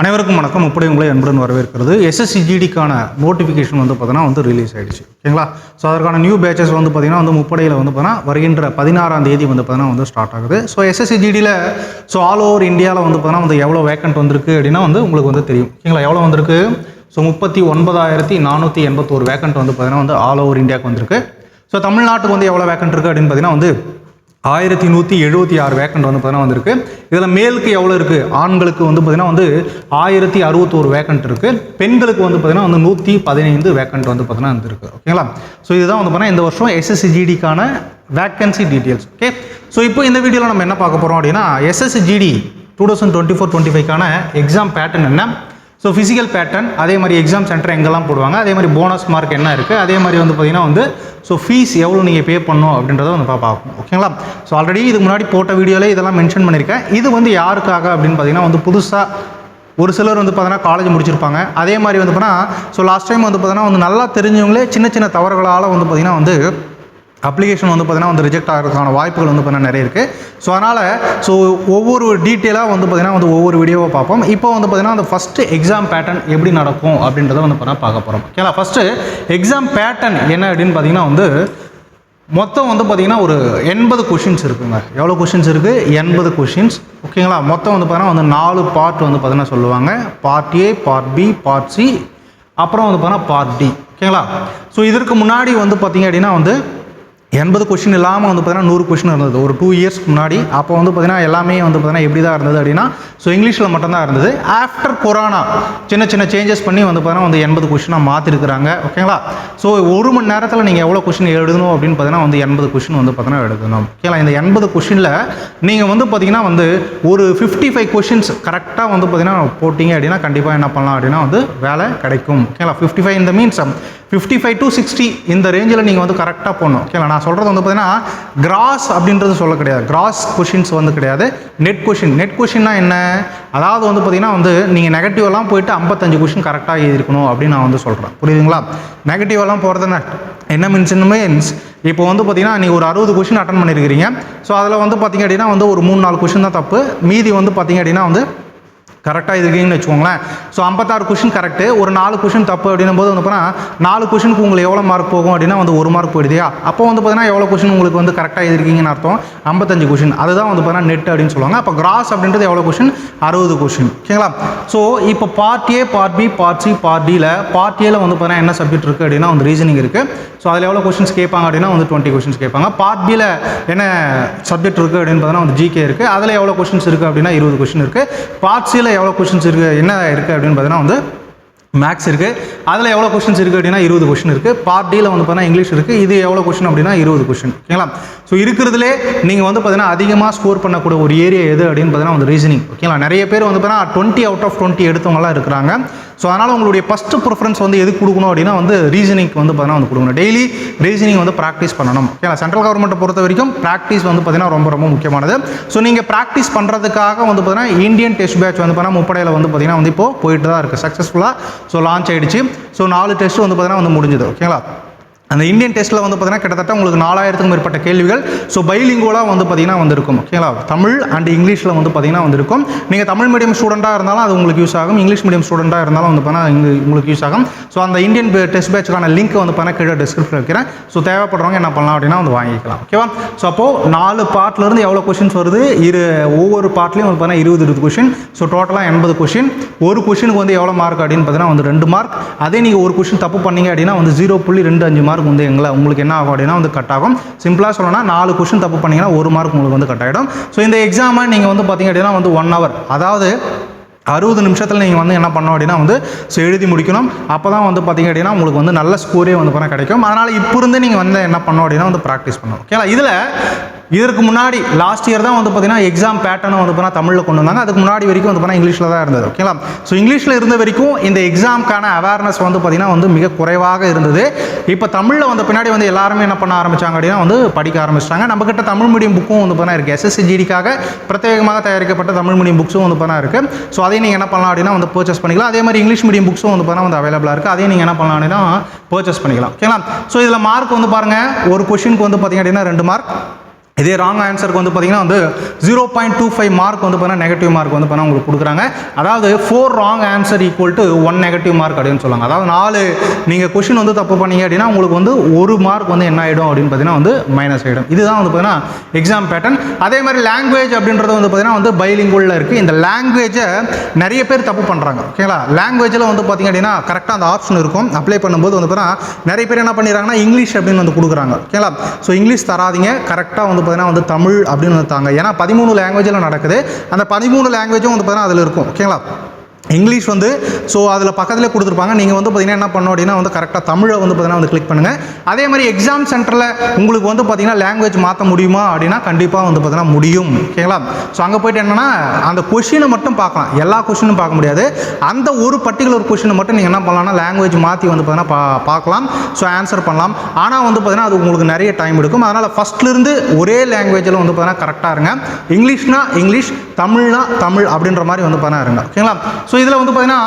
அனைவருக்கும் வணக்கம். முப்படை உங்களை அன்புடன் வரவேற்கிறது. எஸ்எஸ்சிஜிடிக்கான நோட்டிஃபிகேஷன் வந்து பார்த்தீங்கன்னா வந்து ரிலீஸ் ஆகிடுச்சு ஓகேங்களா? ஸோ அதற்கான நியூ பேச்சஸ் வந்து பார்த்தீங்கன்னா வந்து முப்படையில் வந்து பார்த்தீங்கன்னா வருகின்ற பதினாறாம் தேதி வந்து பார்த்தீங்கன்னா வந்து ஸ்டார்ட் ஆகுது. ஸோ எஸ்எஸ்சிஜிடியில் ஸோ ஆல் ஓவர் இந்தியாவில் வந்து பார்த்தீங்கன்னா வந்து எவ்வளோ வேக்கண்ட் வந்திருக்கு அப்படின்னா வந்து உங்களுக்கு வந்து தெரியும். ஓகேங்களா? எவ்வளோ வந்திருக்கு? ஸோ முப்பத்தி ஒன்பதாயிரத்தி நானூற்றி எண்பத்தோரு வேக்கண்ட் வந்து பார்த்தீங்கன்னா வந்து ஆல் ஓவர் இந்தியாவுக்கு வந்திருக்கு. ஸோ தமிழ்நாட்டுக்கு வந்து எவ்வளோ வேக்கண்ட் இருக்குது அப்படின்னு பார்த்தீங்கன்னா வந்து ஆயிரத்தி நூற்றி எழுபத்தி ஆறு வேக்கண்ட் வந்து பார்த்தீங்கன்னா வந்திருக்கு. இதில் மேலுக்கு எவ்வளோ இருக்குது ஆண்களுக்கு வந்து பார்த்தீங்கன்னா வந்து ஆயிரத்தி அறுபத்தோரு வேக்கண்ட் இருக்குது பெண்களுக்கு வந்து பார்த்தீங்கன்னா வந்து நூற்றி பதினைந்து வேக்கண்ட் வந்து பார்த்தீங்கன்னா வந்துருக்கு. ஓகேங்களா? ஸோ இதுதான் வந்து பார்த்தீங்கன்னா இந்த வருஷம் எஸ்எஸ்சிஜிடிக்கான வேக்கன்சி டீட்டெயில்ஸ் ஓகே ஸோ இப்போ இந்த வீடியோவில் நம்ம என்ன பார்க்க போகிறோம் அப்படின்னா SSC GD two thousand twenty four twenty ஃபைவ்க்கான exam pattern என்ன? ஸோ ஃபிசிக்கல் பேட்டர்ன் அதே மாதிரி எக்ஸாம் சென்டர் எங்கெல்லாம் போடுவாங்க அதே மாதிரி போனஸ் மார்க் என்ன இருக்குது அதே மாதிரி வந்து பார்த்தீங்கன்னா வந்து ஸோ ஃபீஸ் எவ்வளோ நீங்கள் பே பண்ணணும் அப்படின்றத வந்து பா- பார்க்கணும். ஓகேங்களா ஸோ ஆல்ரெடி இதுக்கு முன்னாடி போட்ட வீடியோவில் இதெல்லாம் மென்ஷன் பண்ணியிருக்கேன். இது வந்து யாருக்காக அப்படின்னு பார்த்தீங்கன்னா வந்து புதுசாக ஒரு சிலர் வந்து பார்த்தீங்கன்னா காலேஜ் முடிச்சிருப்பாங்க. அதே மாதிரி வந்து பார்த்தீங்கன்னா ஸோ லாஸ்ட் டைம் வந்து பார்த்தீங்கன்னா வந்து நல்லா தெரிஞ்சவங்களே சின்ன சின்ன தவறுகளால் வந்து பார்த்தீங்கன்னா வந்து அப்ளிகேஷன் வந்து பார்த்தீங்கன்னா வந்து ரிஜெக்ட் ஆகிறதுக்கான வாய்ப்புகள் வந்து பார்த்தீங்கன்னா நிறைய இருக்குது ஸோ அதனால் ஸோ ஒவ்வொரு டீட்டெயிலாக வந்து பார்த்தீங்கன்னா வந்து ஒவ்வொரு வீடியோவை பார்ப்போம். இப்போ வந்து பார்த்திங்கன்னா அந்த ஃபஸ்ட்டு எக்ஸாம் பேட்டர்ன் எப்படி நடக்கும் அப்படின்றத வந்து பார்த்தீங்கன்னா பார்க்க போகிறோம் ஓகேங்களா ஃபஸ்ட்டு எக்ஸாம் பேட்டர்ன் என்ன அப்படின்னு பார்த்தீங்கன்னா வந்து மொத்தம் வந்து பார்த்தீங்கன்னா ஒரு எண்பது கொஷின்ஸ் இருக்குங்க. எவ்வளோ கொஷின்ஸ் இருக்குது எண்பது கொஷின்ஸ் ஓகேங்களா மொத்தம் வந்து பார்த்தீங்கன்னா வந்து நாலு பார்ட் வந்து பார்த்தீங்கன்னா சொல்லுவாங்க. Part A part B part C அப்புறம் வந்து பார்த்தீங்கன்னா பார்ட் டி ஓகேங்களா ஸோ இதற்கு முன்னாடி வந்து பார்த்தீங்க அப்படின்னா வந்து எண்பது கொஷின் இல்லாமல் வந்து பார்த்தீங்கன்னா நூறு கொஷின் இருந்தது. ஒரு டூ இயர்ஸ்க்கு முன்னாடி. அப்போ வந்து பார்த்தீங்கன்னா எல்லாமே வந்து பார்த்தீங்கன்னா எப்படி தான் இருந்தது அப்படின்னா ஸோ இங்கிலீஷில் மட்டும்தான் இருந்தது. ஆஃப்டர் கொரோனா சின்ன சின்ன சேஞ்சஸ் பண்ணி வந்து பார்த்தீங்கன்னா வந்து எண்பது கொஷினாக மாற்றிருக்கிறாங்க ஓகேங்களா ஸோ ஒரு மணி நேரத்தில் நீங்கள் எவ்வளோ கொஷின் எழுதணும் அப்படின்னு பார்த்தீங்கன்னா வந்து எண்பது கொஷின் வந்து பார்த்தீங்கன்னா எழுதணும். ஓகேங்களா இந்த எண்பது கொஷினில் நீங்கள் வந்து பார்த்தீங்கன்னா வந்து ஒரு ஃபிஃப்டி ஃபைவ் கொஷின்ஸ் கரெக்டாக வந்து பார்த்தீங்கன்னா போட்டிங்க அப்படின்னா கண்டிப்பாக என்ன பண்ணலாம் அப்படின்னா வந்து வேலை கிடைக்கும். ஓகேங்களா ஃபிஃப்டி ஃபைவ் இந்த means fifty five to sixty இந்த ரேஞ்சில் நீங்கள் வந்து கரெக்டாக போடணும். ஓகேங்களா நான் சொல்கிறது வந்து பார்த்தீங்கன்னா கிராஸ் அப்படின்றது சொல்ல கிடையாது. கிராஸ் கொஷின்ஸ் வந்து கிடையாது. நெட் கொஷின் நெட் கொஷின்னா என்ன? அதாவது வந்து பார்த்தீங்கன்னா வந்து நீங்கள் நெகட்டிவெல்லாம் போயிட்டு ஐம்பத்தஞ்சு கொஷின் கரெக்டாக எழுதிருக்கணும் அப்படின்னு நான் வந்து சொல்கிறேன் புரியுதுங்களா? நெகட்டிவெல்லாம் போகிறதுனா என்ன? என்ன மீன்ஸ் மீன்ஸ் இப்போ வந்து பார்த்தீங்கன்னா நீங்கள் ஒரு அறுபது கொஷின் அட்டன் பண்ணியிருக்கிறீங்க ஸோ அதில் வந்து பார்த்தீங்க அப்படின்னா வந்து ஒரு மூணு நாலு கொஷின் தான் தப்பு. மீதி வந்து பார்த்தீங்க அப்படின்னா வந்து கரெக்டாக இருக்கீங்கன்னு வச்சுக்கோங்களேன். ஸோ ஐம்பத்தாறு கொஷின் கரெக்டு ஒரு நாலு கொஷின் தப்பு அப்படின்னும் போது வந்து பார்த்தீங்கன்னா நாலு கொஷினுக்கு உங்களுக்கு எவ்வளோ மார்க் போகும் அப்படின்னா வந்து ஒரு மார்க் போயிடுதியா அப்போ வந்து பார்த்தீங்கன்னா எவ்வளோ கொஷின் உங்களுக்கு வந்து கரெக்டாக எழுதிருக்கீங்கன்னு அர்த்தம்? ஐம்பத்தஞ்சு கொஷின் அதுதான் வந்து பார்த்தீங்கன்னா நெட் அப்படின்னு சொல்லுவாங்க. அப்போ கிராஸ் அப்படின்றது எவ்வளோ கொஷின் அறுபது கொஷின் ஓகேங்களா ஸோ இப்போ part A part B part C part டியில் பார்ட் ஏல வந்து பார்த்தீங்கன்னா என்ன சப்ஜெக்ட் இருக்குது அப்படின்னா வந்து ரீசனிங் இருக்குது ஸோ அதில் எவ்வளோ கொஷின்ஸ் கேட்பாங்க அப்படின்னா வந்து டுவெண்ட்டி கொஷின்ஸ் கேட்பாங்க. பார்ட் பியில் என்ன சப்ஜெக்ட் இருக்குது அப்படின்னு பார்த்தீங்கன்னா வந்து ஜிகே இருக்குது அதில் எவ்வளோ கொஷின்ஸ் இருக்குது அப்படின்னா இருபது கொஷின் இருக்குது பார்ட் சியில் எவ்வளோ கொஷின்ஸ் இருக்குது என்ன இருக்குது அப்படின்னு பார்த்தீங்கன்னா வந்து மேக்ஸ் இருக்குது அதில் எவ்வளோ கொஷின்ஸ் இருக்குது அப்படின்னா இருபது கொஷின் இருக்குது பார்ட் டியில் வந்து பார்த்தீங்கன்னா இங்கிலீஷ் இருக்குது இது எவ்வளோ கொஷின் அப்படின்னா இருபது கொஷின் ஓகேங்களா? ஸோ இருக்கிறதுலே நீங்கள் வந்து பார்த்தீங்கன்னா அதிகமாக ஸ்கோர் பண்ணக்கூடிய ஒரு ஏரியா எது அப்படின்னு பார்த்தீங்கன்னா வந்து ரீசனிங் ஓகேங்களா? நிறைய பேர் வந்து பார்த்தீங்கன்னா டுவெண்ட்டி அவுட் ஆஃப் டுவெண்ட்டி எடுத்தவங்களாம் இருக்கிறாங்க. ஸோ அதனால் உங்களுடைய ஃபஸ்ட்டு ப்ரிஃபரன்ஸ் வந்து எது கொடுக்கணும் அப்படின்னா வந்து ரீசனிங்க்கு வந்து பார்த்தீங்கன்னா வந்து கொடுக்கணும். டெய்லி ரீசனிங் வந்து ப்ராக்டிஸ் பண்ணணும். ஓகேங்களா? சென்ட்ரல் கவர்மெண்ட்டை பொறுத்த வரைக்கும் ப்ராக்டிஸ் வந்து பார்த்தீங்கன்னா ரொம்ப ரொம்ப முக்கியமானது. ஸோ நீங்கள் ப்ராக்டிஸ் பண்ணுறதுக்காக வந்து பார்த்தீங்கன்னா இந்தியன் டெஸ்ட் பேட்ச் வந்து பார்த்தீங்கன்னா முப்படையில் வந்து பார்த்தீங்கன்னா வந்து இப்போ போயிட்டு தான் இருக்குது சக்ஸஸ்ஃபுல்லாக ஸோ லான்ச் ஆகிடுச்சு ஸோ நாலு டெஸ்ட் வந்து பார்த்தீங்கன்னா வந்து முடிஞ்சது. ஓகேங்களா அந்த இந்தியன் டெஸ்ட்டில் வந்து பார்த்தீங்கன்னா கிட்டத்தட்ட உங்களுக்கு நாலாயிரத்துக்கும் மேற்பட்ட கேள்விகள். ஸோ பைலிங்கோலாக வந்து பார்த்தீங்கன்னா வந்திருக்கும். ஓகேங்களா தமிழ் அண்ட் இங்கிலீஷில் வந்து பார்த்தீங்கன்னா வந்திருக்கும். நீங்கள் தமிழ் மீடியம் ஸ்டூடெண்ட்டாக இருந்தாலும் அது உங்களுக்கு யூஸ் ஆகும். இங்கிலீஷ் மீடியம் ஸ்டூடெண்ட்டாக இருந்தாலும் வந்து பார்த்தீங்கன்னா உங்களுக்கு யூஸ் ஆகும். ஸோ அந்த இந்தியன் டெஸ்ட் பேட்சுக்கான லிங்க் வந்து பார்த்தீங்கன்னா கீழே டிஸ்கிரிப்ஷன் வைக்கிறேன். ஸோ தேவைப்படுறவங்க என்ன பண்ணலாம் அப்படின்னா வந்து வாங்கிக்கலாம். ஓகேவா ஸோ அப்போது நாலு பார்ட்லேருந்து எவ்வளோ கொஷின்ஸ் வருது? இரு ஒவ்வொரு பார்ட்லேயும் வந்து பார்த்தீங்கன்னா இருபது இருபது கொஷின் ஸோ டோட்டலாக எண்பது கொஷின் ஒரு கொஷினுக்கு வந்து எவ்வளோ மார்க் அப்படின்னு பார்த்தீங்கன்னா வந்து ரெண்டு மார்க் அதே நீங்கள் ஒரு கொஷின் தப்பு பண்ணீங்க அப்படின்னா வந்து ஜீரோ புள்ளி ரெண்டு அஞ்சு மார்க் வந்து எங்களை உங்களுக்கு என்ன ஆகும் அப்படின்னா வந்து கட் ஆகும். சிம்பிளாக சொல்லணும்னா நாலு கொஷின் தப்பு பண்ணிங்கன்னா ஒரு மார்க் உங்களுக்கு வந்து கட் ஆகிடும் ஸோ இந்த எக்ஸாமை நீங்கள் வந்து பார்த்தீங்க அப்படின்னா வந்து ஒன் ஹவர் அதாவது அறுபது நிமிஷத்தில் நீங்கள் வந்து என்ன பண்ணோம் அப்படின்னா வந்து ஸோ எழுதி முடிக்கணும். அப்போ தான் வந்து பார்த்திங்க அப்படின்னா உங்களுக்கு வந்து நல்ல ஸ்கோரே வந்து பண்ண கிடைக்கும். அதனால் இப்போ இருந்து நீங்கள் வந்து என்ன பண்ணோம் அப்படின்னா வந்து ப்ராக்டிஸ் பண்ணணும். ஓகேங்களா இதில் இதற்கு முன்னாடி லாஸ்ட் இயர் தான் வந்து பார்த்தீங்கன்னா எக்ஸாம் பேட்டர்னை வந்து பார்த்தீங்கன்னா தமிழில் கொண்டு வந்தாங்க. அதுக்கு முன்னாடி வரைக்கும் வந்து பார்த்தீங்கன்னா இங்கிலீஷில் தான் இருந்தது. ஓகேங்களா ஸோ இங்கிலீஷில் இருந்த வரைக்கும் இந்த எக்ஸாம்க்கான அவேர்னஸ் வந்து பார்த்தீங்கன்னா வந்து மிக குறைவாக இருந்தது. இப்போ தமிழில் வந்த பின்னாடி வந்து எல்லாருமே என்ன பண்ண ஆரம்பிச்சாங்க அப்படின்னா வந்து படிக்க ஆரம்பிச்சிட்டாங்க. நம்மக்கிட்ட தமிழ் மீடியம் புக்கும் வந்து பார்த்தீங்கன்னா இருக்குது எஸ்எஸ்சிஜிடிக்காக பிரத்யேகமாக தயாரிக்கப்பட்ட தமிழ் மீடியம் புக்ஸும் வந்து பார்த்தீங்கன்னா இருக்குது ஸோ அதையும் நீங்கள் என்ன பண்ணலாம் அப்படின்னா வந்து பர்ச்சேஸ் பண்ணிக்கலாம். அதே மாதிரி இங்கிலீஷ் மீடியம் புக்ஸும் வந்து பார்த்தீங்கன்னா வந்து அவைலபிளாக இருக்குது அதையும் நீங்கள் என்ன பண்ணலாம் அப்படின்னா பர்ச்சேஸ் பண்ணிக்கலாம். ஓகேங்களா ஸோ இதில் மார்க் வந்து பாருங்கள் ஒரு கொஷினுக்கு வந்து பார்த்தீங்க அப்படின்னா ரெண்டு மார்க் இதே ராங் ஆன்சருக்கு வந்து பார்த்தீங்கன்னா வந்து zero point two five mark வந்து பார்த்தீங்கன்னா நெகட்டிவ் மார்க் வந்து பார்த்தீங்கன்னா உங்களுக்கு கொடுக்குறாங்க. அதாவது four wrong answer equal to one negative mark அப்படின்னு சொல்லுவாங்க. அதாவது நாலு நீங்கள் கொஷின் வந்து தப்பு பண்ணீங்க அப்படின்னா உங்களுக்கு வந்து ஒரு மார்க் வந்து என்ன ஆகிடும் அப்படின்னு பார்த்தீங்கன்னா வந்து மைனஸ் ஆகிடும் இதுதான் வந்து பார்த்தீங்கன்னா எக்ஸாம் பேட்டர்ன் அதே மாதிரி லாங்குவேஜ் அப்படின்றது வந்து பார்த்தீங்கன்னா வந்து பைலிங்குள்ள இருக்குது இந்த லாங்குவேஜை நிறைய பேர் தப்பு பண்ணுறாங்க ஓகேங்களா லாங்குவேஜில் வந்து பார்த்தீங்க அப்படின்னா கரெக்டாக அந்த ஆப்ஷன் இருக்கும். அப்ளை பண்ணும்போது வந்து பார்த்தீங்கன்னா நிறைய பேர் என்ன பண்ணிடுறாங்கன்னா இங்கிலீஷ் அப்படின்னு வந்து கொடுக்குறாங்க. ஓகேங்களா ஸோ இங்கிலீஷ் தராதீங்க. கரெக்டாக வந்து பார்த்தீங்கன்னா வந்து தமிழ் அப்படின்னு வந்து தாங்க. ஏன்னா பதிமூணு லாங்குவேஜில் நடக்குது. அந்த பதிமூணு லாங்குவேஜும் வந்து பார்த்தீங்கன்னா அதில் இருக்கும். ஓகேங்களா? இங்கிலீஷ் வந்து ஸோ அதில் பக்கத்தில் கொடுத்துருப்பாங்க. நீங்கள் வந்து பார்த்திங்கன்னா என்ன பண்ணணும் அப்படின்னா வந்து கரெக்டாக தமிழை வந்து பார்த்தீங்கன்னா வந்து கிளிக் பண்ணுங்கள் அதே மாதிரி எக்ஸாம் சென்டரில் உங்களுக்கு வந்து பார்த்தீங்கன்னா லாங்குவேஜ் மாற்ற முடியுமா அப்படின்னா கண்டிப்பாக வந்து பார்த்தீங்கன்னா முடியும். ஓகேங்களா ஸோ அங்கே போயிட்டு என்னென்னா அந்த கொஷினை மட்டும் பார்க்கலாம். எல்லா கொஷினும் பார்க்க முடியாது. அந்த ஒரு பர்டிகுலர் கொஷினை மட்டும் நீங்கள் என்ன பண்ணலாம்னா லாங்குவேஜ் மாற்றி வந்து பார்த்தீங்கன்னா பா பார்க்கலாம். ஸோ ஆன்சர் பண்ணலாம். ஆனால் வந்து பார்த்தீங்கன்னா அது உங்களுக்கு நிறைய டைம் எடுக்கும். அதனால் ஃபஸ்ட்லேருந்து ஒரே லாங்குவேஜில் வந்து பார்த்தீங்கன்னா கரெக்டாக இருங்க. இங்கிலீஷ்னா இங்கிலீஷ் தமிழ்னா தமிழ் அப்படின்ற மாதிரி வந்து பார்த்தீங்கன்னா இருங்க. ஓகேங்களா ஸோ ஸோ இதில் வந்து பார்த்தீங்கன்னா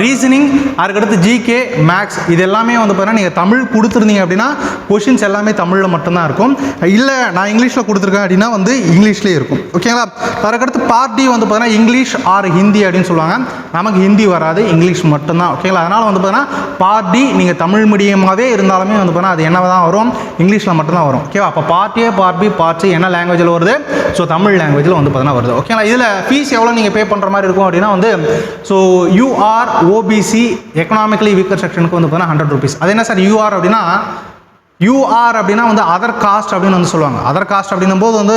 ரீசனிங் அதுக்கடுத்து ஜிகே மேக்ஸ் இது எல்லாமே வந்து பார்த்தீங்கன்னா நீங்கள் தமிழ் கொடுத்துருந்தீங்க அப்படின்னா கொஷின்ஸ் எல்லாமே தமிழில் மட்டும்தான் இருக்கும். இல்லை நான் இங்கிலீஷில் கொடுத்துருக்கேன் அப்படின்னா வந்து இங்கிலீஷ்லேயே இருக்கும். ஓகேங்களா அதுக்கடுத்து பார்ட்டி வந்து பார்த்தீங்கன்னா இங்கிலீஷ் ஆர் ஹிந்தி அப்படின்னு சொல்லுவாங்க. நமக்கு ஹிந்தி வராது இங்கிலீஷ் மட்டும்தான். ஓகேங்களா அதனால் வந்து பார்த்தீங்கன்னா பார்ட்டி நீங்கள் தமிழ் மீடியமாகவே இருந்தாலுமே வந்து பார்த்தீங்கன்னா அது என்ன தான் வரும்? இங்கிலீஷில் மட்டும்தான் வரும். ஓகேவா அப்போ பார்ட்டியே பார்ட்டி சி என்ன லாங்குவேஜில் வருது? ஸோ தமிழ் லாங்குவேஜில் வந்து பார்த்தீங்கன்னா வருது. ஓகேங்களா இதில் ஃபீஸ் எவ்வளோ நீங்கள் பே பண்ணுற மாதிரி இருக்கும் அப்படின்னா வந்து so UR OBC economically weaker செக்ஷனுக்கு வந்து பார்த்தீங்கன்னா ஹண்ட்ரட் ருபீஸ் அது என்ன சார் யூஆர் அப்படின்னா யூஆர் அப்படின்னா வந்து அதர் காஸ்ட் அப்படின்னு வந்து சொல்லுவாங்க. அதர் காஸ்ட் அப்படின்னும் போது வந்து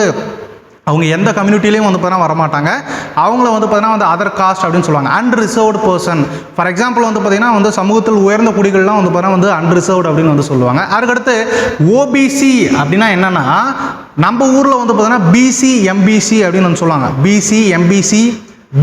அவங்க எந்த கம்யூனிட்டிலையும் வந்து பார்த்தீங்கன்னா வரமாட்டாங்க. அவங்கள வந்து பார்த்தீங்கன்னா வந்து அதர் காஸ்ட் அப்படின்னு சொல்லுவாங்க. அன்ரிசர்வ்டு பர்சன் ஃபார் எக்ஸாம்பிள் வந்து பார்த்தீங்கன்னா வந்து சமூகத்தில் உயர்ந்த குடிகள்லாம் வந்து பார்த்தீங்கன்னா வந்து அன்ரிசர்வ்டு அப்படின்னு வந்து சொல்லுவாங்க. அதுக்கடுத்து ஓபிசி அப்படின்னா என்னென்னா நம்ம ஊரில் வந்து பார்த்தீங்கன்னா பிசி எம்பிசி அப்படின்னு வந்து சொல்லுவாங்க. பிசி எம்பிசி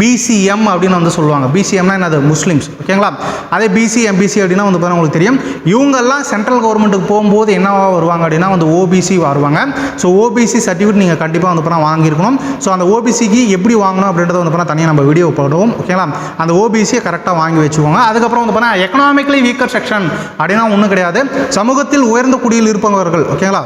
பிசிஎம் அப்படின்னு வந்து சொல்லுவாங்க. பிசிஎம்னா என்னது? முஸ்லீம்ஸ். ஓகேங்களா? அதே பிசி அப்படின்னா வந்து பார்த்தீங்கன்னா உங்களுக்கு தெரியும். இவங்கெல்லாம் சென்ட்ரல் கவர்மெண்ட்டுக்கு போகும்போது என்னவா வருவாங்க அப்படின்னா வந்து ஓபிசி வருவாங்க. ஸோ ஓபிசி சர்டிஃபிகேட் நீங்கள் கண்டிப்பாக வந்து பார்த்தீங்கன்னா வாங்கியிருக்கணும். ஸோ அந்த ஓபிசிக்கு எப்படி வாங்கணும் அப்படின்றத வந்து பார்த்தீங்கன்னா தனியாக நம்ம வீடியோ போடுவோம். ஓகேங்களா? அந்த ஓபிசியை கரெக்டாக வாங்கி வச்சுக்கோங்க. அதுக்கப்புறம் வந்து பார்த்தீங்கன்னா எக்கனாமிக்கலி வீக்கர் செக்ஷன் அப்படின்னா ஒன்றும் கிடையாது. சமூகத்தில் உயர்ந்த குடியில் இருப்பவர்கள் ஓகேங்களா?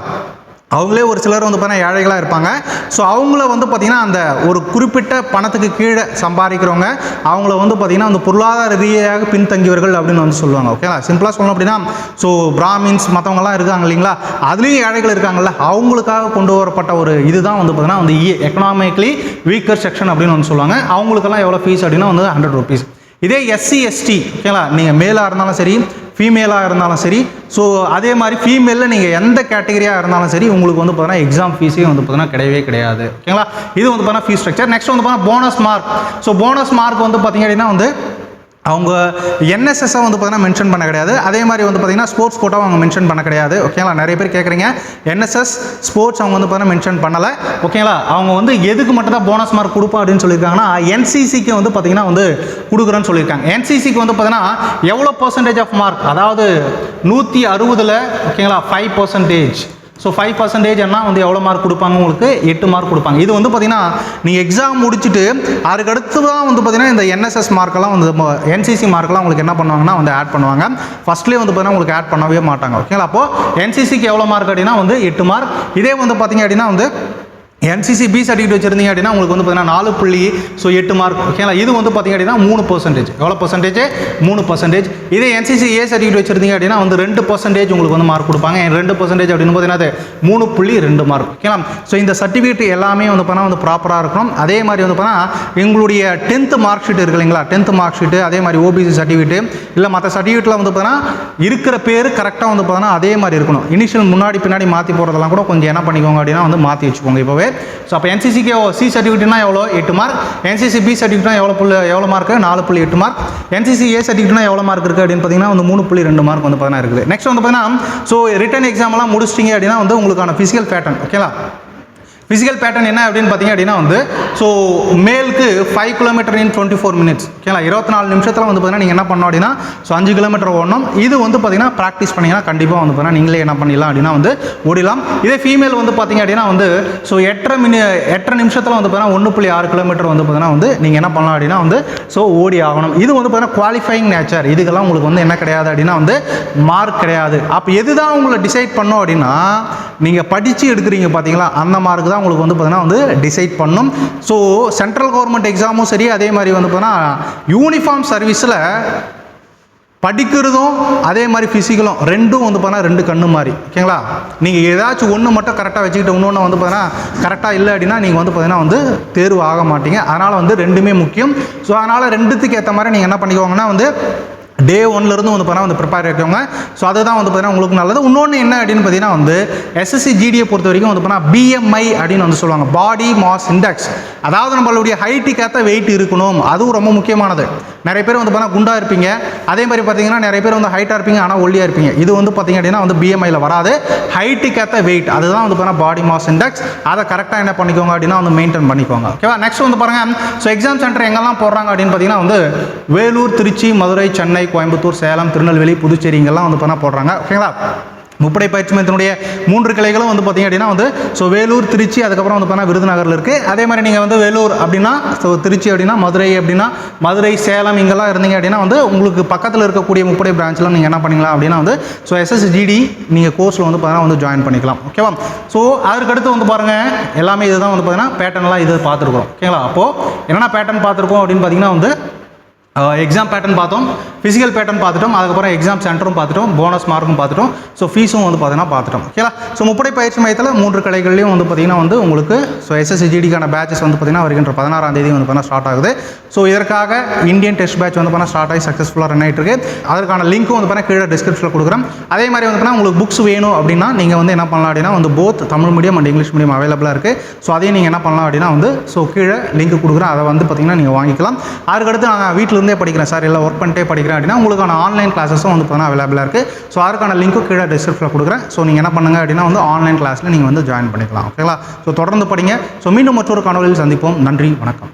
அவங்களே ஒரு சிலர் வந்து பார்த்தீங்கன்னா ஏழைகளாக இருப்பாங்க. ஸோ அவங்கள வந்து பார்த்திங்கன்னா அந்த ஒரு குறிப்பிட்ட பணத்துக்கு கீழே சம்பாதிக்கிறவங்க அவங்கள வந்து பார்த்திங்கன்னா அந்த பொருளாதார ரீதியாக பின்தங்கியவர்கள் அப்படின்னு வந்து சொல்லுவாங்க. ஓகேங்களா சிம்பிளாக சொல்லணும் அப்படின்னா ஸோ பிராமின்ஸ் மற்றவங்கலாம் இருக்காங்க இல்லைங்களா? அதுலேயும் ஏழைகள் இருக்காங்கல்ல? அவங்களுக்காக கொண்டு வரப்பட்ட ஒரு இதுதான் வந்து பார்த்திங்கன்னா வந்து எக்கனாமிக்கலி வீக்கர் செக்ஷன் அப்படின்னு வந்து சொல்லுவாங்க. அவங்களுக்கெல்லாம் எவ்வளோ ஃபீஸ் அப்படின்னா வந்து ஹண்ட்ரட் ருபீஸ் இதே எஸ்சி எஸ்டி ஓகேங்களா நீங்கள் மேலாக இருந்தாலும் சரி ஃபீமேலாக இருந்தாலும் சரி ஸோ அதே மாதிரி ஃபீமேலில் நீங்கள் எந்த கேட்டகரியாக இருந்தாலும் சரி உங்களுக்கு வந்து பார்த்தீங்கன்னா எக்ஸாம் ஃபீஸே வந்து பார்த்தீங்கன்னா கிடையவே கிடையாது ஓகேங்களா இது வந்து பார்த்தீங்கன்னா ஃபீஸ் ஸ்ட்ரக்சர் நெக்ஸ்ட் வந்து பார்த்தீங்கன்னா bonus mark so bonus mark வந்து பார்த்தீங்க அப்படின்னா வந்து அவங்க என்எஸ்எஸ்ஸை வந்து பார்த்தீங்கன்னா மென்ஷன் பண்ண கிடையாது. அதே மாதிரி வந்து பார்த்தீங்கன்னா ஸ்போர்ட்ஸ் கோட்டாவும் அவங்க மென்ஷன் பண்ண கிடையாது. ஓகேங்களா நிறைய பேர் கேட்குறீங்க என்எஸ்எஸ் ஸ்போர்ட்ஸ் அவங்க வந்து பார்த்தீங்கன்னா மென்ஷன் பண்ணலை. ஓகேங்களா அவங்க வந்து எதுக்கு மட்டும் தான் போனஸ் மார்க் கொடுப்பா அப்படின்னு சொல்லியிருக்காங்கன்னா என்சிசிக்கு வந்து பார்த்தீங்கன்னா வந்து கொடுக்குறேன்னு சொல்லியிருக்காங்க. என்சிசிக்கு வந்து பார்த்தீங்கன்னா எவ்வளோ பர்சன்டேஜ் ஆஃப் மார்க் அதாவது நூற்றி அறுபதில் ஓகேங்களா ஃபைவ் பர்சன்டேஜ் ஸோ ஃபைவ் பர்சன்டேஜ்னா வந்து எவ்வளோ மார்க் கொடுப்பாங்க? உங்களுக்கு எட்டு மார்க் கொடுப்பாங்க. இது வந்து பார்த்தீங்கன்னா நீ எக்ஸாம் முடிச்சுட்டு அதுக்கடுத்து தான் வந்து பார்த்தீங்கன்னா இந்த என்எஸ்எஸ் மார்க்கெல்லாம் வந்து என்சிசி மார்க்கெல்லாம் உங்களுக்கு என்ன பண்ணுவாங்கன்னா வந்து ஆட் பண்ணுவாங்க. ஃபஸ்ட்லேயே வந்து பார்த்தீங்கன்னா உங்களுக்கு ஆட் பண்ணவே மாட்டாங்க. ஓகேங்களா அப்போது என்சிசிக்கு எவ்வளோ மார்க் அப்படின்னா வந்து எட்டு மார்க் இதே வந்து பார்த்தீங்க அப்படின்னா வந்து என்சிசி பி சர்டிஃபிகேட் வச்சிருந்தீங்க அப்படின்னா உங்களுக்கு வந்து பார்த்தீங்கன்னா நாலு புள்ளி ஸோ எட்டு மார்க் ஓகேங்களா இது வந்து பார்த்தீங்க அப்படின்னா மூணு பர்சன்டேஜ் எவ்வளோ பர்சன்டேஜ் மூணு பர்சன்டேஜ் இதே என்சிசி ஏ சர்டிஃபிகேட் வச்சிருந்தீங்க அப்படின்னா வந்து ரெண்டு பர்சன்டேஜ் உங்களுக்கு வந்து மார்க் கொடுப்பாங்க. ரெண்டு பர்சன்டேஜ் அப்படின்னு பார்த்தீங்கன்னா அது மூணு புள்ளி ரெண்டு மார்க் ஓகேங்களா ஸோ இந்த சர்டிஃபிகேட் எல்லாமே வந்து பார்த்தா வந்து ப்ராப்பராக இருக்கணும். அதே மாதிரி வந்து பார்த்தா எங்களுடைய டென்த்து மார்க் ஷீட் இருக்கு இல்லைங்களா? டென்த்து மார்க் ஷீட்டு அதே மாதிரி ஓபிசி சர்டிஃபிகேட்டு இல்லை மற்ற சர்டிஃபிகேட்டில் வந்து பார்த்தீங்கன்னா இருக்கிற பேர் கரெக்டாக வந்து பார்த்தீங்கன்னா அதே மாதிரி இருக்கணும். இனிஷியல் முன்னாடி பின்னாடி மாற்றி போகிறதெல்லாம் கூட கொஞ்சம் என்ன பண்ணிக்கோங்க அப்படின்னா வந்து மாற்றி வச்சுக்கோங்க இப்போவே. ஸோ அப்போ என்சிசிக்கு சி சர்டிஃபிகேட்னா எவ்வளோ? எட்டு மார்க் என்சிசி பி சர்டிஃபிகேட்னா எவ்வளோ புள்ளி எவ்வளோ மார்க் நாலு புள்ளி எட்டு மார்க் என்சிசி ஏ சர்டிஃபிகேட்னா எவ்வளோ மார்க் இருக்குது அப்படின்னு பார்த்தீங்கன்னா வந்து மூணு புள்ளி ரெண்டு மார்க் வந்து பார்த்தீங்கன்னா இருக்குது. நெக்ஸ்ட் வந்து பார்த்தீங்கன்னா ஸோ ரிட்டன் எக்ஸாம்லாம் முடிச்சிட்டிங்க அப்படின்னா வந்து உங்களுக்கான ஃபிசிக்கல் பேட்டர்ன் ஓகேங்களா ஃபிசிக்கல் பேட்டர்ன் என்ன அப்படின்னு பார்த்தீங்க அப்படின்னா வந்து ஸோ மேலுக்கு five kilometre in twenty four minutes ஓகேங்களா இருபத்தி நாலு நிமிஷத்தில் வந்து பார்த்தீங்கன்னா நீங்கள் என்ன பண்ணோம் அப்படின்னா ஸோ அஞ்சு கிலோமீட்டர் ஓடணும். இது வந்து பார்த்தீங்கன்னா ப்ராக்டிஸ் பண்ணிங்கன்னா கண்டிப்பாக வந்து பார்த்தீங்கன்னா நீங்களே என்ன பண்ணிடலாம் அப்படின்னா வந்து ஓடிடலாம். இதே ஃபீமேல் வந்து பார்த்தீங்க அப்படின்னா வந்து ஸோ எட்டரை மினி எட்டரை நிமிஷத்தில் வந்து பார்த்தீங்கன்னா ஒன்று புள்ளி ஆறு கிலோமீட்டர் வந்து பார்த்தீங்கன்னா வந்து நீங்கள் என்ன பண்ணலாம் அப்படின்னா வந்து ஸோ ஓடி ஆகணும். இது வந்து பார்த்தீங்கன்னா குவாலிஃபைங் நேச்சர் இதுக்கெல்லாம் உங்களுக்கு வந்து என்ன கிடையாது அப்படின்னா வந்து மார்க் கிடையாது. அப்போ எதுதான் உங்களை டிசைட் பண்ணோம் அப்படின்னா நீங்கள் படித்து எடுக்கிறீங்க பார்த்தீங்களா அந்த மார்க் தான் உங்களுக்கு வந்து பார்த்தீங்கன்னா வந்து டிசைட் பண்ணும். ஸோ சென்ட்ரல் கவர்மெண்ட் எக்ஸாமும் சரி அதே மாதிரி வந்து பார்த்தீங்கன்னா யூனிஃபார்ம் சர்வீஸில் படிக்கிறதும் அதே மாதிரி ஃபிசிக்கலும் ரெண்டும் வந்து பார்த்தா ரெண்டு கண்ணு மாதிரி. ஓகேங்களா நீங்கள் ஏதாச்சும் ஒன்று மட்டும் கரெக்டாக வச்சுக்கிட்டு இன்னொன்று வந்து பார்த்தீங்கன்னா கரெக்டாக இல்லை அப்படின்னா நீங்கள் வந்து பார்த்தீங்கன்னா வந்து தேர்வு ஆக மாட்டீங்க. அதனால் வந்து ரெண்டுமே முக்கியம். ஸோ அதனால் ரெண்டுத்துக்கு ஏற்ற மாதிரி நீங்கள் என்ன பண்ணிக்கோங்கன்னா வந்து டே ஒன்லேருந்து வந்து பார்த்தா வந்து ப்ரிப்பேர் ஆகிக்கோங்க ஸோ அதுதான் வந்து பார்த்தீங்கன்னா உங்களுக்கு நல்லது. இன்னொன்று என்ன அப்படின்னு பார்த்தீங்கன்னா வந்து எஸ்எஸ்சி ஜிடியை பொறுத்த வரைக்கும் வந்து பார்த்தா பிஎம்ஐ அப்படின்னு வந்து சொல்லுவாங்க. பாடி மாஸ் இண்டெக்ஸ் அதாவது நம்மளுடைய ஹைட்டுக்கேற்ற வெயிட் இருக்கணும். அதுவும் ரொம்ப முக்கியமானது. நிறைய பேர் வந்து பார்த்தா குண்டாக இருப்பீங்க. அதே மாதிரி பார்த்தீங்கன்னா நிறைய பேர் வந்து ஹைட்டாக இருப்பீங்க ஆனால் ஒல்லியாக இருப்பீங்க. இது வந்து பார்த்தீங்க அப்படின்னா வந்து பிஎம்ஐயில் வராது. ஹைட்டுக்கு ஏற்ற வெயிட் அதுதான் வந்து பார்த்தா பாடி மாஸ் இண்டெக்ஸ் அதை கரெக்டாக என்ன பண்ணிக்கோங்க அப்படின்னா வந்து மெயின்டைன் பண்ணிக்கோங்க. ஓகேவா நெக்ஸ்ட் வந்து பாருங்கள் ஸோ எக்ஸாம் சென்டர் எங்கெல்லாம் போடுறாங்க அப்படின்னு பார்த்தீங்கன்னா வந்து வேலூர் திருச்சி மதுரை சென்னை கோயம்புத்தூர் சேலம் திருநெல்வேலி புதுச்சேரி இங்கெல்லாம் வந்து பண்ண போடுறாங்க. ஓகேங்களா முப்படை பயிற்சி மையத்தினுடைய மூன்று கிளைகளும் வந்து பார்த்தீங்க அப்படின்னா வந்து ஸோ வேலூர் திருச்சி அதுக்கப்புறம் வந்து பார்த்தீங்கன்னா விருதுநகரில் இருக்குது அதே மாதிரி நீங்கள் வந்து வேலூர் அப்படின்னா ஸோ திருச்சி அப்படின்னா மதுரை அப்படின்னா மதுரை சேலம் இங்கெல்லாம் இருந்தீங்க அப்படின்னா வந்து உங்களுக்கு பக்கத்தில் இருக்கக்கூடிய முப்படை பிரான்ச்சில் நீங்கள் என்ன பண்ணிக்கலாம் அப்படின்னா வந்து ஸோ எஸ்எஸ்ஜிடி நீங்கள் கோர்ஸில் வந்து பார்த்தீங்கன்னா வந்து ஜாயின் பண்ணிக்கலாம். ஓகேவா ஸோ அதற்கடுத்து வந்து பாருங்கள் எல்லாமே இதுதான் வந்து பார்த்தீங்கன்னா பேட்டர்ன்லாம் இது பார்த்துருக்கோம் ஓகேங்களா அப்போது என்னென்ன பேட்டர்ன் பார்த்துருக்கோம் அப்படின்னு பார்த்தீங்கன்னா வந்து Uh, எக்ஸாம் பேட்டர்ன் பார்த்தோம். ஃபிசிக்கல் பேட்டர்ன் பார்த்துட்டோம். அதுக்கப்புறம் எக்ஸாம் சென்டரும் பார்த்துட்டோம். போனஸ் மார்க்கும் பார்த்துட்டோம். ஸோ ஃபீஸும் வந்து பார்த்தீங்கன்னா பார்த்துட்டோம். ஓகேலா ஸோ முப்படை பயிற்சி மையத்தில் மூன்று கலைகள்லையும் வந்து பார்த்தீங்கன்னா வந்து உங்களுக்கு ஸோ எஸ்எஸ்சிஜிடிக்கான பேச்சஸ் வந்து பார்த்தீங்கன்னா வருகின்ற பதினாறாம் தேதி வந்து பார்த்தீங்கன்னா ஸ்டார்ட் ஆகுது. ஸோ இதற்காக இந்தியன் டெஸ்ட் பேட்ச் வந்து பார்த்தீங்கன்னா ஸ்டார்ட் ஆகி சக்ஸஸ்ஃபுல்லாக ரன் ஆகிட்டு இருக்கு. அதற்கான லிங்க்கும் வந்து பார்த்தீங்கன்னா கீழே டிஸ்கிரிப்ஷனில் கொடுக்குறேன். அதே மாதிரி வந்து பார்த்தீங்கன்னா உங்களுக்கு புக்ஸ் வேணும் அப்படின்னா நீங்கள் வந்து என்ன பண்ணலாம் அப்படின்னா வந்து both Tamil medium and English medium அவைலபிளாக இருக்குது ஸோ அதையும் நீங்கள் என்ன பண்ணலாம் அப்படின்னா வந்து ஸோ கீழே லிங்க் கொடுக்குறேன். அதை வந்து பார்த்திங்கன்னா நீங்கள் வாங்கிக்கலாம். அதுக்கடுத்து நான் இருந்தே படிக்கிறேன் சார். இல்லை ஒர்க் பண்ணிட்டே படிக்கிறேன் அப்படின்னா உங்களுக்கான ஆன்லைன் கிளாஸஸும் வந்து பார்த்தீங்கன்னா அவைலபிளாக இருக்குது ஸோ அதுக்கான லிங்க்கும் கீழே டிஸ்கிரிப்ஷனில் கொடுக்குறேன். ஸோ நீங்கள் என்ன பண்ணுங்க அப்படின்னா வந்து ஆன்லைன் கிளாஸில் நீங்கள் வந்து ஜாயின் பண்ணிக்கலாம். ஓகேங்களா ஸோ தொடர்ந்து படிங்க. ஸோ மீண்டும் மற்றொரு கனவுகளில் சந்திப்போம். நன்றி வணக்கம்.